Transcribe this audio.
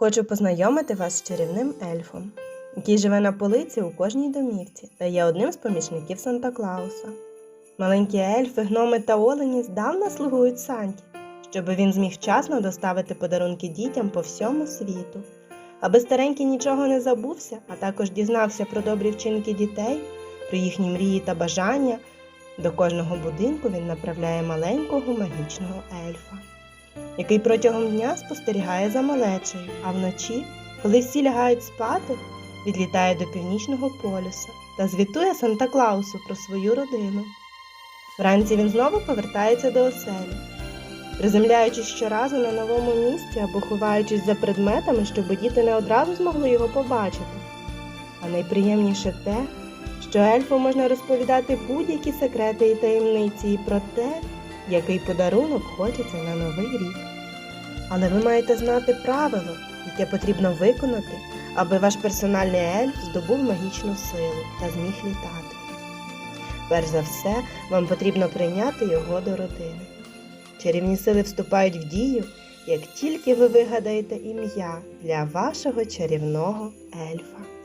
Хочу познайомити вас з чарівним ельфом, який живе на полиці у кожній домівці та є одним з помічників Санта Клауса. Маленькі ельфи, гноми та олені здавна слугують Санті, щоб він зміг вчасно доставити подарунки дітям по всьому світу. Аби старенький нічого не забувся, а також дізнався про добрі вчинки дітей, про їхні мрії та бажання, до кожного будинку він направляє маленького магічного ельфа який протягом дня спостерігає за малечею, а вночі, коли всі лягають спати, відлітає до північного полюса та звітує Санта Клаусу про свою родину. Вранці він знову повертається до оселі, приземляючись щоразу на новому місці або ховаючись за предметами, щоб діти не одразу змогли його побачити. А найприємніше те, що ельфу можна розповідати будь-які секрети і таємниці і про те, який подарунок хочеться на новий рік. Але ви маєте знати правило, яке потрібно виконати, аби ваш персональний ельф здобув магічну силу та зміг літати. Перш за все, вам потрібно прийняти його до родини. Чарівні сили вступають в дію, як тільки ви вигадаєте ім'я для вашого чарівного ельфа.